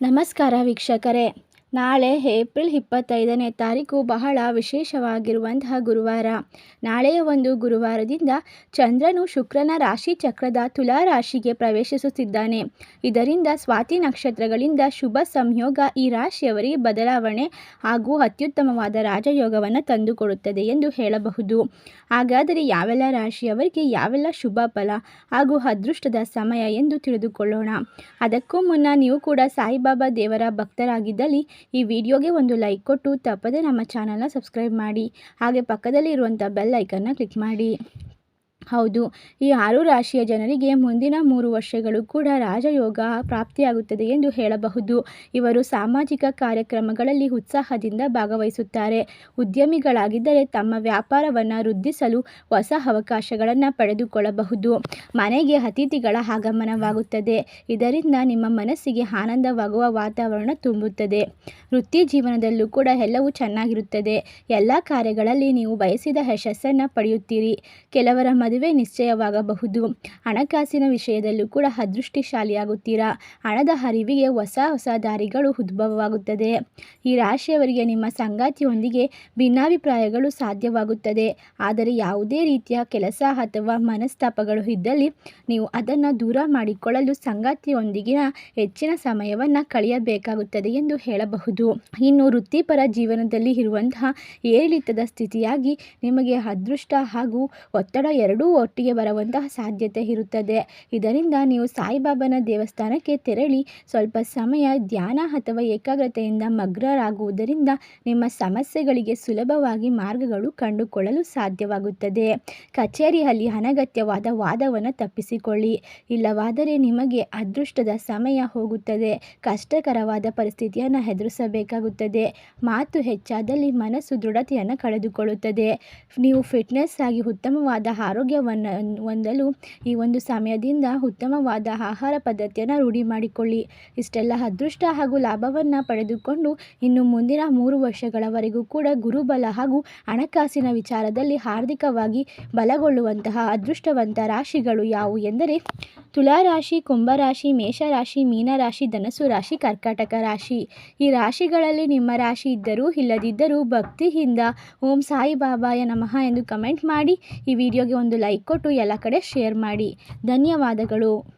ನಮಸ್ಕಾರ ವೀಕ್ಷಕರೇ. ನಾಳೆ ಏಪ್ರಿಲ್ ಇಪ್ಪತ್ತೈದನೇ ತಾರೀಕು ಬಹಳ ವಿಶೇಷವಾಗಿರುವಂತಹ ಗುರುವಾರ. ನಾಳೆಯ ಒಂದು ಗುರುವಾರದಿಂದ ಚಂದ್ರನು ಶುಕ್ರನ ರಾಶಿ ಚಕ್ರದ ತುಲಾ ರಾಶಿಗೆ ಪ್ರವೇಶಿಸುತ್ತಿದ್ದಾನೆ. ಇದರಿಂದ ಸ್ವಾತಿ ನಕ್ಷತ್ರಗಳಿಂದ ಶುಭ ಸಂಯೋಗ ಈ ರಾಶಿಯವರಿಗೆ ಬದಲಾವಣೆ ಹಾಗೂ ಅತ್ಯುತ್ತಮವಾದ ರಾಜಯೋಗವನ್ನು ತಂದುಕೊಡುತ್ತದೆ ಎಂದು ಹೇಳಬಹುದು. ಹಾಗಾದರೆ ಯಾವೆಲ್ಲ ರಾಶಿಯವರಿಗೆ ಯಾವೆಲ್ಲ ಶುಭ ಫಲ ಹಾಗೂ ಅದೃಷ್ಟದ ಸಮಯ ಎಂದು ತಿಳಿದುಕೊಳ್ಳೋಣ. ಅದಕ್ಕೂ ಮುನ್ನ ನೀವು ಕೂಡ ಸಾಯಿಬಾಬಾ ದೇವರ ಭಕ್ತರಾಗಿದ್ದಲ್ಲಿ ಈ ವಿಡಿಯೋಗೆ ಒಂದು ಲೈಕ್ ಕೊಟ್ಟು ತಪ್ಪದೆ ನಮ್ಮ ಚಾನಲ್ನ ಸಬ್ಸ್ಕ್ರೈಬ್ ಮಾಡಿ ಹಾಗೆ ಪಕ್ಕದಲ್ಲಿ ಇರುವಂಥ ಬೆಲ್ ಐಕನ್ನ ಕ್ಲಿಕ್ ಮಾಡಿ ಹೌದು. ಈ ಆರು ರಾಶಿಯ ಜನರಿಗೆ ಮುಂದಿನ ಮೂರು ವರ್ಷಗಳು ಕೂಡ ರಾಜಯೋಗ ಪ್ರಾಪ್ತಿಯಾಗುತ್ತದೆ ಎಂದು ಹೇಳಬಹುದು. ಇವರು ಸಾಮಾಜಿಕ ಕಾರ್ಯಕ್ರಮಗಳಲ್ಲಿ ಉತ್ಸಾಹದಿಂದ ಭಾಗವಹಿಸುತ್ತಾರೆ. ಉದ್ಯಮಿಗಳಾಗಿದ್ದರೆ ತಮ್ಮ ವ್ಯಾಪಾರವನ್ನು ವೃದ್ಧಿಸಲು ಹೊಸ ಅವಕಾಶಗಳನ್ನು ಪಡೆದುಕೊಳ್ಳಬಹುದು. ಮನೆಗೆ ಅತಿಥಿಗಳ ಆಗಮನವಾಗುತ್ತದೆ. ಇದರಿಂದ ನಿಮ್ಮ ಮನಸ್ಸಿಗೆ ಆನಂದವಾಗುವ ವಾತಾವರಣ ತುಂಬುತ್ತದೆ. ವೃತ್ತಿ ಜೀವನದಲ್ಲೂ ಕೂಡ ಎಲ್ಲವೂ ಚೆನ್ನಾಗಿರುತ್ತದೆ. ಎಲ್ಲ ಕಾರ್ಯಗಳಲ್ಲಿ ನೀವು ಬಯಸಿದ ಯಶಸ್ಸನ್ನು ಪಡೆಯುತ್ತೀರಿ. ಕೆಲವರ ಮದುವೆ ನಿಶ್ಚಯವಾಗಬಹುದು. ಹಣಕಾಸಿನ ವಿಷಯದಲ್ಲೂ ಕೂಡ ಅದೃಷ್ಟಿಶಾಲಿಯಾಗುತ್ತೀರಾ? ಹಣದ ಹರಿವಿಗೆ ಹೊಸ ಹೊಸ ದಾರಿಗಳು ಉದ್ಭವವಾಗುತ್ತದೆ. ಈ ರಾಶಿಯವರಿಗೆ ನಿಮ್ಮ ಸಂಗಾತಿಯೊಂದಿಗೆ ಭಿನ್ನಾಭಿಪ್ರಾಯಗಳು ಸಾಧ್ಯವಾಗುತ್ತದೆ. ಆದರೆ ಯಾವುದೇ ರೀತಿಯ ಕೆಲಸ ಅಥವಾ ಮನಸ್ತಾಪಗಳು ಇದ್ದಲ್ಲಿ ನೀವು ಅದನ್ನು ದೂರ ಮಾಡಿಕೊಳ್ಳಲು ಸಂಗಾತಿಯೊಂದಿಗಿನ ಹೆಚ್ಚಿನ ಸಮಯವನ್ನು ಕಳೆಯಬೇಕಾಗುತ್ತದೆ ಎಂದು ಹೇಳಬಹುದು. ಇನ್ನು ವೃತ್ತಿಪರ ಜೀವನದಲ್ಲಿ ಇರುವಂತಹ ಏರಿಳಿತದ ಸ್ಥಿತಿಯಾಗಿ ನಿಮಗೆ ಅದೃಷ್ಟ ಹಾಗೂ ಒತ್ತಡ ಎರಡೂ ಒಟ್ಟಿಗೆ ಬರುವಂತಹ ಸಾಧ್ಯತೆ ಇರುತ್ತದೆ. ಇದರಿಂದ ನೀವು ಸಾಯಿಬಾಬಾನ ದೇವಸ್ಥಾನಕ್ಕೆ ತೆರಳಿ ಸ್ವಲ್ಪ ಸಮಯ ಧ್ಯಾನ ಅಥವಾ ಏಕಾಗ್ರತೆಯಿಂದ ಮಗ್ರರಾಗುವುದರಿಂದ ನಿಮ್ಮ ಸಮಸ್ಯೆಗಳಿಗೆ ಸುಲಭವಾಗಿ ಮಾರ್ಗಗಳು ಕಂಡುಕೊಳ್ಳಲು ಸಾಧ್ಯವಾಗುತ್ತದೆ. ಕಚೇರಿಯಲ್ಲಿ ಅನಗತ್ಯವಾದ ವಾದವನ್ನು ತಪ್ಪಿಸಿಕೊಳ್ಳಿ. ಇಲ್ಲವಾದರೆ ನಿಮಗೆ ಅದೃಷ್ಟದ ಸಮಯ ಹೋಗುತ್ತದೆ. ಕಷ್ಟಕರವಾದ ಪರಿಸ್ಥಿತಿಯನ್ನು ಎದುರಿಸಬೇಕಾಗುತ್ತದೆ. ಮಾತು ಹೆಚ್ಚಾದಲ್ಲಿ ಮನಸ್ಸು ದೃಢತೆಯನ್ನು ಕಳೆದುಕೊಳ್ಳುತ್ತದೆ. ನೀವು ಫಿಟ್ನೆಸ್ ಆಗಿ ಉತ್ತಮವಾದ ಆರೋಗ್ಯವನ್ನು ಹೊಂದಲು ಈ ಒಂದು ಸಮಯದಿಂದ ಉತ್ತಮವಾದ ಆಹಾರ ಪದ್ಧತಿಯನ್ನು ರೂಢಿ ಮಾಡಿಕೊಳ್ಳಿ. ಇಷ್ಟೆಲ್ಲ ಅದೃಷ್ಟ ಹಾಗೂ ಲಾಭವನ್ನು ಪಡೆದುಕೊಂಡು ಇನ್ನು ಮುಂದಿನ ಮೂರು ವರ್ಷಗಳವರೆಗೂ ಕೂಡ ಗುರುಬಲ ಹಾಗೂ ಹಣಕಾಸಿನ ವಿಚಾರದಲ್ಲಿ ಆರ್ಥಿಕವಾಗಿ ಬಲಗೊಳ್ಳುವಂತಹ ಅದೃಷ್ಟವಂತ ರಾಶಿಗಳು ಯಾವುವು ಎಂದರೆ ತುಲಾರಾಶಿ, ಕುಂಭರಾಶಿ, ಮೇಷರಾಶಿ, ಮೀನರಾಶಿ ಧನಸು ರಾಶಿ, ಕರ್ಕಾಟಕ ರಾಶಿ. ಈ ರಾಶಿಗಳಲ್ಲಿ ನಿಮ್ಮ ರಾಶಿ ಇದ್ದರೂ ಇಲ್ಲದಿದ್ದರೂ ಭಕ್ತಿಯಿಂದ ಓಂ ಸಾಯಿಬಾಬಾಯ ನಮಃ ಎಂದು ಕಮೆಂಟ್ ಮಾಡಿ ಈ ವಿಡಿಯೋಗೆ ಒಂದು ಲೈಕ್ ಕೊಟ್ಟು ಎಲ್ಲ ಕಡೆ ಶೇರ್ ಮಾಡಿ. ಧನ್ಯವಾದಗಳು.